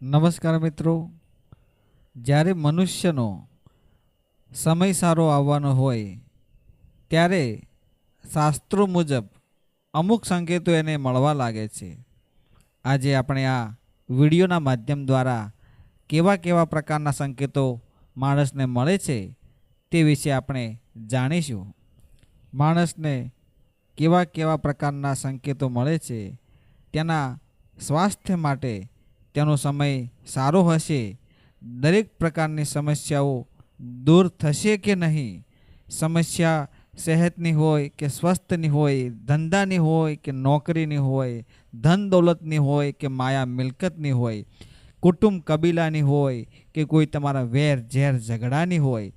નમસ્કાર મિત્રો. જ્યારે મનુષ્યનો સમય સારો આવવાનો હોય, ત્યારે શાસ્ત્રો મુજબ અમુક સંકેતો એને મળવા લાગે છે. આજે આપણે આ વિડીયોના માધ્યમ દ્વારા કેવા કેવા પ્રકારના સંકેતો માણસને મળે છે તે વિશે આપણે જાણીશું. માણસને કેવા કેવા પ્રકારના સંકેતો મળે છે, તેના સ્વાસ્થ્ય માટે તેનો સમય સારો હશે? દરેક પ્રકારની સમસ્યાઓ દૂર થશે કે નહીં? સમસ્યા સેહતની હોય કે સ્વસ્થની હોય, ધંધાની હોય કે નોકરીની હોય, ધન દોલતની હોય કે માયા મિલકતની હોય, કુટુંબ કબીલાની હોય કે કોઈ તમારા વેર ઝેર ઝઘડાની હોય.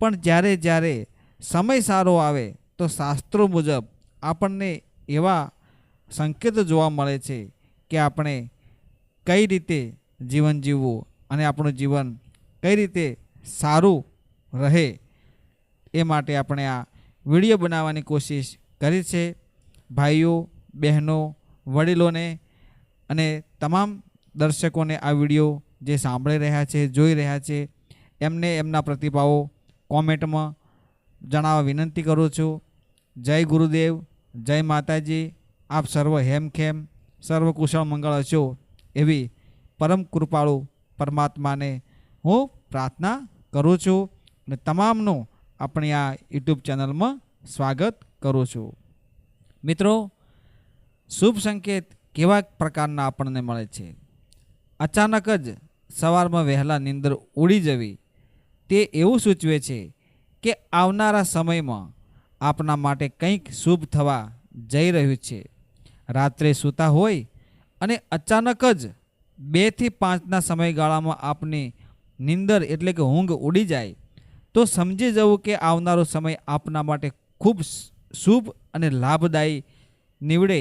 પણ જ્યારે જ્યારે સમય સારો આવે તો શાસ્ત્રો મુજબ આપણને એવા સંકેતો જોવા મળે છે કે આપણે કઈ રીતે જીવન જીવવું અને આપણું જીવન કઈ રીતે સારું રહે એ માટે આપણે આ વીડિયો બનાવવાની કોશિશ કરી છે. ભાઈઓ, બહેનો, વડીલોને અને તમામ દર્શકોને આ વીડિયો જે સાંભળી રહ્યા છે, જોઈ રહ્યા છે, એમને એમના પ્રતિભાવો કોમેન્ટમાં જણાવવા વિનંતી કરું છું. જય ગુરુદેવ, જય માતાજી, આપ સર્વ હેમખેમ સર્વ કુશળ મંગળ હશો. એવી પરમ કૃપાળુ પરમાત્માને હું પ્રાર્થના કરું છું અને તમામનું આપણી આ યુટ્યુબ ચેનલમાં સ્વાગત કરું છું. મિત્રો, શુભ સંકેત કેવા પ્રકારના આપણને મળે છે? અચાનક જ સવારમાં વહેલા નિંદર ઉડી જવી તે એવું સૂચવે છે કે આવનારા સમયમાં આપના માટે કંઈક શુભ થવા જઈ રહ્યું છે. રાત્રે સૂતા હોય અને અચાનક જ બેથી પાંચના સમયગાળામાં આપની નિંદર એટલે કે ઊંઘ ઉડી જાય, તો સમજી જવું કે આવનારો સમય આપના માટે ખૂબ શુભ અને લાભદાયી નીવડે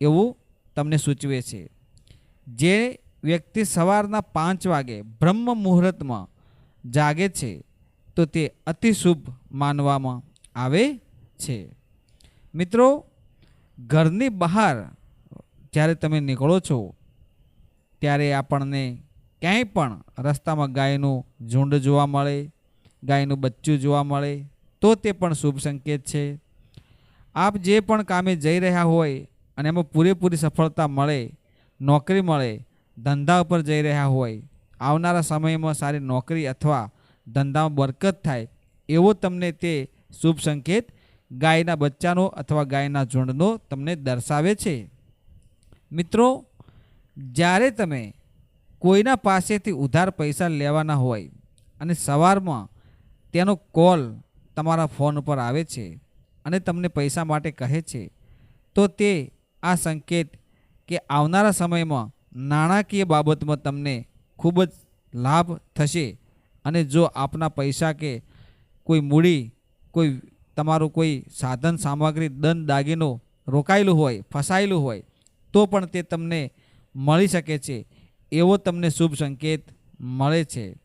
એવું તમને સૂચવે છે. જે વ્યક્તિ સવારના પાંચ વાગે બ્રહ્મ મુહૂર્તમાં જાગે છે, તો તે અતિ શુભ માનવામાં આવે છે. મિત્રો, ઘરની બહાર જ્યારે તમે નીકળો છો, ત્યારે આપણને ક્યાંય પણ રસ્તામાં ગાયનું ઝુંડ જોવા મળે, ગાયનું બચ્ચું જોવા મળે, તો તે પણ શુભ સંકેત છે. આપ જે પણ કામે જઈ રહ્યા હોય અને એમાં પૂરેપૂરી સફળતા મળે, નોકરી મળે, ધંધા ઉપર જઈ રહ્યા હોય, આવનારા સમયમાં સારી નોકરી અથવા ધંધામાં બરકત થાય, એવો તમને તે શુભ સંકેત ગાયના બચ્ચાનો અથવા ગાયના ઝુંડનો તમને દર્શાવે છે. મિત્રો, જ્યારે તમે કોઈના પાસેથી ઉધાર પૈસા લેવાના હોય અને સવારમાં તેનો કોલ તમારા ફોન ઉપર આવે છે અને તમને પૈસા માટે કહે છે, તો તે આ સંકેત કે આવનારા સમયમાં નાણાકીય બાબતમાં તમને ખૂબ જ લાભ થશે અને જો આપના પૈસા કે કોઈ મૂડી, કોઈ તમારું કોઈ સાધન સામગ્રી, દંડ, દાગીનો રોકાયેલું હોય, ફસાયેલું હોય તો પણ તે તમને મળી શકે છે. એવો તમને શુભ સંકેત મળે છે.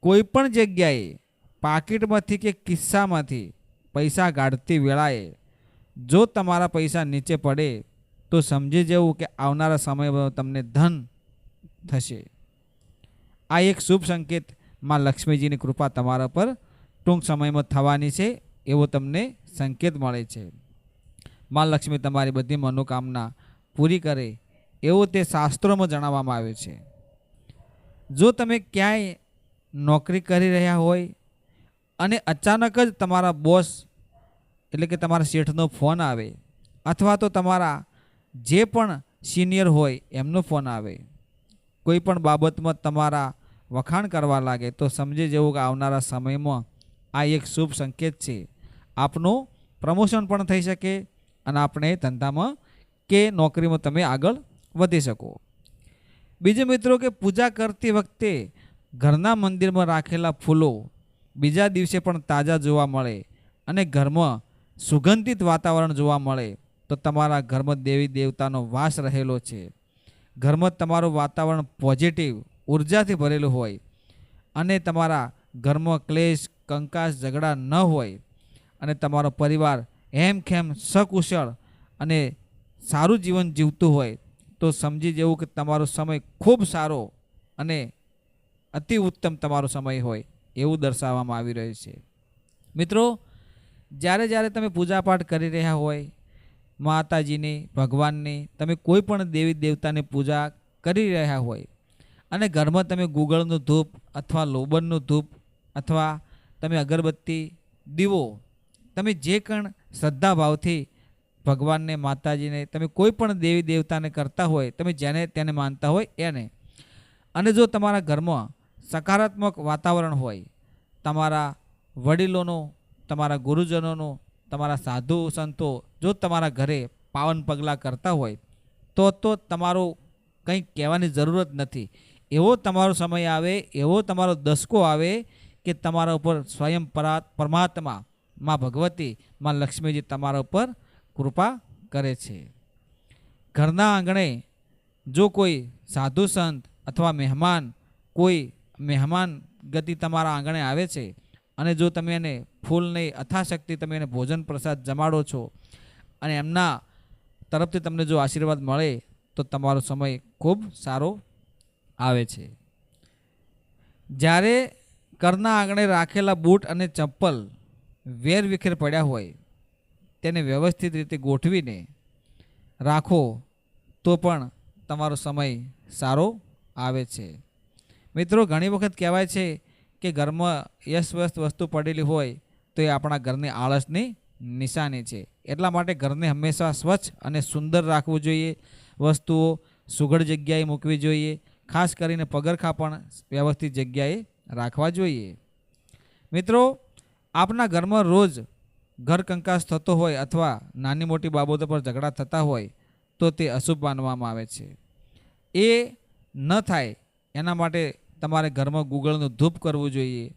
કોઈ પણ જગ્યાએ પાકીટમાંથી કે કિસ્સામાંથી પૈસા કાઢતી વેળાએ જો તમારા પૈસા નીચે પડે, તો સમજી જવું કે આવનારા સમયમાં તમને ધન થશે. આ એક શુભ સંકેતમાં લક્ષ્મીજીની કૃપા તમારા પર ટૂંક સમયમાં થવાની છે. એવો તમને સંકેત મળે છે. માં લક્ષ્મી તમારી બધી મનોકામના પૂરી કરે એવું તે શાસ્ત્રોમાં જણાવવામાં આવ્યું છે. જો તમે ક્યાંય નોકરી કરી રહ્યા હોય અને અચાનક જ તમારા બોસ એટલે કે તમારા શેઠનો ફોન આવે અથવા તો તમારા જે પણ સિનિયર હોય એમનો ફોન આવે, કોઈ પણ બાબતમાં તમારા વખાણ કરવા લાગે તો સમજી જેવું કે આવનારા સમયમાં આ એક શુભ સંકેત છે. આપનું પ્રમોશન પણ થઈ શકે અને આપણે ધંધામાં કે નોકરીમાં તમે આગળ વધી શકો. બીજો મિત્રો કે પૂજા કરતી વખતે ઘરના મંદિરમાં રાખેલા ફૂલો બીજા દિવસે પણ તાજા જોવા મળે અને ઘરમાં સુગંધિત વાતાવરણ જોવા મળે તો તમારા ઘરમાં દેવી દેવતાનો વાસ રહેલો છે. ઘરમાં તમારું વાતાવરણ પોઝિટિવ ઉર્જાથી ભરેલું હોય અને તમારા ઘરમાં ક્લેશ, કંકાસ, ઝઘડા ન હોય અને તમારો પરિવાર હેમખેમ સકુશળ અને સારું જીવન જીવતું હોય તો સમજી જેવું કે તમારો સમય ખૂબ સારો અને અતિ ઉત્તમ તમારો સમય હોય એવું દર્શાવવામાં આવી રહ્યું છે. મિત્રો, જ્યારે જ્યારે તમે પૂજાપાઠ કરી રહ્યા હોય, માતાજીની, ભગવાનની, તમે કોઈ પણ દેવી દેવતાની પૂજા કરી રહ્યા હોય અને ઘરમાં તમે ગુગળનું ધૂપ અથવા લોબનનું ધૂપ અથવા તમે અગરબત્તી દીવો, તમે જે કણ શ્રદ્ધા ભાવથી ભગવાનને, માતાજીને, તમે કોઈ પણ દેવી દેવતાને કરતા હોય, તમે જેને તેને માનતા હોય એને. અને જો તમારા ઘરમાં સકારાત્મક વાતાવરણ હોય, તમારા વડીલોનો, તમારા ગુરુજનોનો, તમારા સાધુ સંતો, જો તમારા ઘરે પાવન પગલાં કરતા હોય, તો તો તમારું કંઈ કહેવાની જરૂરત નથી. એવો તમારો સમય આવે, એવો તમારો દસકો આવે કે તમારા ઉપર સ્વયં પરા, પરમાત્મા માં ભગવતી, માં લક્ષ્મીજી તમારા ઉપર કૃપા કરે છે. ઘરના આંગણે જો કોઈ સાધુ સંત અથવા મહેમાન, કોઈ મહેમાન ગતિ તમારા આંગણે આવે છે અને જો તમે એને ફૂલ નહીં, અથાશક્તિ તમે એને ભોજન પ્રસાદ જમાડો છો અને એમના તરફથી તમને જો આશીર્વાદ મળે, તો તમારો સમય ખૂબ સારો આવે છે. જ્યારે ઘરના આંગણે રાખેલા બૂટ અને ચપ્પલ વેરવિખેર પડ્યા હોય, તેને વ્યવસ્થિત રીતે ગોઠવીને રાખો, તો પણ તમારો સમય સારો આવે છે. મિત્રો, ઘણી વખત કહેવાય છે કે ઘરમાં યશવ્યસ્ત વસ્તુ પડેલી હોય, તો એ આપણા ઘરની આળસની નિશાની છે. એટલા માટે ઘરને હંમેશા સ્વચ્છ અને સુંદર રાખવું જોઈએ, વસ્તુઓ સુઘડ જગ્યાએ મૂકવી જોઈએ, ખાસ કરીને પગરખા પણ વ્યવસ્થિત જગ્યાએ રાખવા જોઈએ. મિત્રો આપના ઘરમાં રોજ ઘર કંકાસ થતો હોય અથવા નાની મોટી બાબતો પર ઝઘડા થતા હોય, તો તે અશુભ માનવામાં આવે છે. એ ન થાય એના માટે તમારે ઘરમાં ગુગળનું ધૂપ કરવું જોઈએ,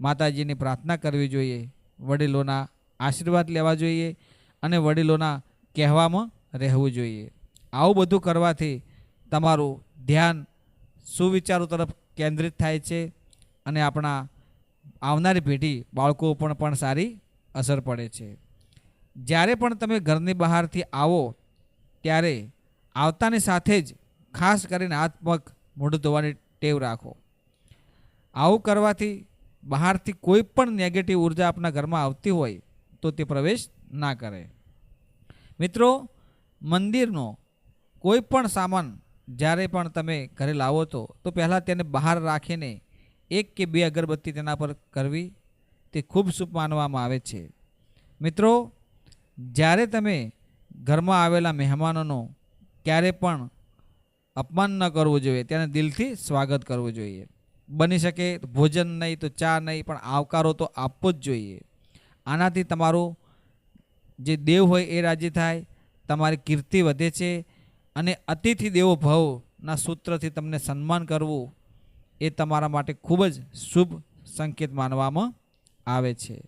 માતાજીની પ્રાર્થના કરવી જોઈએ, વડીલોના આશીર્વાદ લેવા જોઈએ અને વડીલોના કહેવામાં રહેવું જોઈએ. આવું બધું કરવાથી તમારું ધ્યાન સુવિચારો તરફ કેન્દ્રિત થાય છે અને આપણા આવનારી પેઢી બાળકો પણ પણ સારી અસર પડે છે. જ્યારે પણ તમે ઘરની બહારથી આવો, ત્યારે આવતાની સાથે જ ખાસ કરીને આત્મક મોઢું ધોવાની ટેવ રાખો. આવું કરવાથી બહારથી કોઈ પણ નેગેટિવ ઊર્જા આપણા ઘરમાં આવતી હોય, તો તે પ્રવેશ ના કરે. મિત્રો, મંદિરનો કોઈ પણ સામાન જ્યારે પણ તમે ઘરે લાવો તો તો પહેલાં તેને બહાર રાખીને એક કે બે અગરબત્તી તેના પર કરવી તે ખૂબ શુભ માનવામાં આવે છે. મિત્રો, જ્યારે તમે ઘરમાં આવેલા મહેમાનોનો ક્યારે પણ અપમાન ન કરવું જોઈએ, તેને દિલથી સ્વાગત કરવું જોઈએ. બની શકે ભોજન નહીં તો ચા નહીં, પણ આવકારો તો આપવો જ જોઈએ. આનાથી તમારું જે દેવ હોય એ રાજી થાય, તમારી કીર્તિ વધે છે અને અતિથિ દેવો ભવના સૂત્રથી તમને સન્માન કરવું એ તમારા માટે ખૂબ જ શુભ સંકેત માનવામાં આવે છે.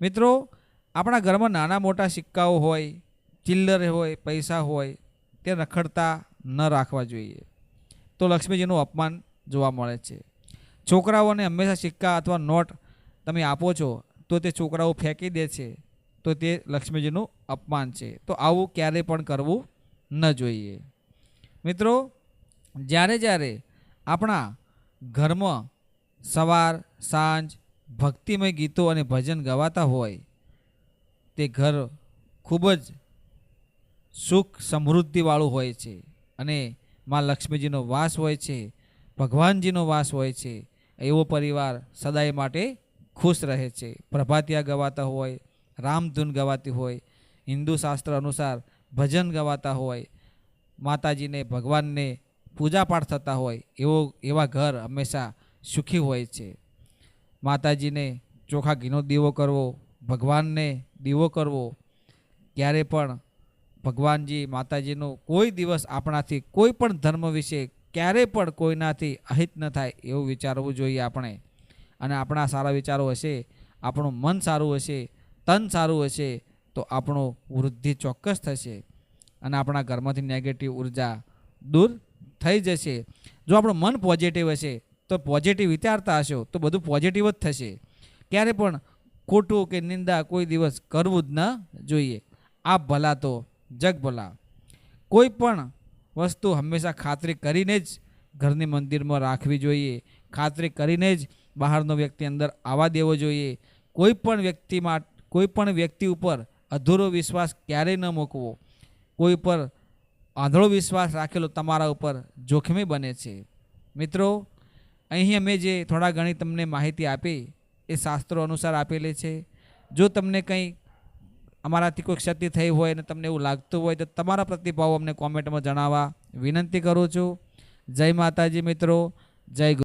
મિત્રો, આપણા ઘરમાં નાના મોટા સિક્કાઓ હોય, ચિલ્લર હોય, પૈસા હોય, તે રખડતા ન રાખવા જોઈએ. તો લક્ષ્મીજીનું અપમાન જોવા મળે છે. છોકરાઓને હંમેશા સિક્કા અથવા નોટ તમે આપો છો, તો તે છોકરાઓ ફેંકી દે છે, તો તે લક્ષ્મીજીનું અપમાન છે. તો આવું ક્યારેય પણ કરવું ન જોઈએ. મિત્રો, જ્યારે જ્યારે આપણા ઘરમાં સવાર, સાંજ, ભક્તિમય ગીતો અને ભજન ગવાતા હોય, તે ઘર ખૂબ જ સુખ સમૃદ્ધિવાળું હોય છે અને માં લક્ષ્મીજીનો વાસ હોય છે, ભગવાનજીનો વાસ હોય છે, એવો પરિવાર સદાય માટે ખુશ રહે છે. પ્રભાતિયા ગવાતા હોય, રામધૂન ગવાતી હોય, હિન્દુ શાસ્ત્ર અનુસાર ભજન ગવાતા હોય, માતાજીને, ભગવાનને પૂજાપાઠ થતા હોય, એવો, એવા ઘર હંમેશા સુખી હોય છે. માતાજીને ચોખા ઘીનો દીવો કરવો, ભગવાનને દીવો કરવો, ક્યારે પણ ભગવાનજી માતાજીનો કોઈ દિવસ આપણાથી કોઈ પણ ધર્મ વિશે ક્યારે પણ કોઈનાથી અહિત ન થાય એવું વિચારવું જોઈએ આપણે. અને આપણા સારા વિચારો હશે, આપણું મન સારું હશે, તન સારું હશે, તો આપણું વૃદ્ધિ ચોક્કસ થશે. અને આપણા ઘરમાંથી નેગેટિવ ઊર્જા દૂર થઈ જશે. જો આપણું મન પોઝિટિવ હશે, તો પોઝિટિવ વિચારતા હશો, તો બધું પોઝિટિવ જ થશે. ક્યારે પણ ખોટું કે નિંદા કોઈ દિવસ કરવું જ ન જોઈએ. આપ ભલા તો જગ ભલા. કોઈ પણ વસ્તુ હંમેશા ખાતરી કરીને જ ઘરની મંદિરમાં રાખવી જોઈએ. ખાતરી કરીને જ બહારનો વ્યક્તિ અંદર આવવા દેવો જોઈએ. કોઈ પણ વ્યક્તિમાં, કોઈ પણ વ્યક્તિ ઉપર અધૂરો વિશ્વાસ ક્યારેય ન મૂકવો. કોઈ પર આંધળો વિશ્વાસ રાખેલો તમારા ઉપર જોખમી બને છે. મિત્રો, અહીં અમે જે થોડા ઘણી તમને માહિતી આપી, એ શાસ્ત્રો અનુસાર આપેલી છે. જો તમને કંઈ અમારાથી કોઈ ક્ષતિ થઈ હોય અને તમને એવું લાગતું હોય, તો તમારા પ્રતિભાવો અમને કોમેન્ટમાં જણાવવા વિનંતી કરું છું. જય માતાજી મિત્રો, જય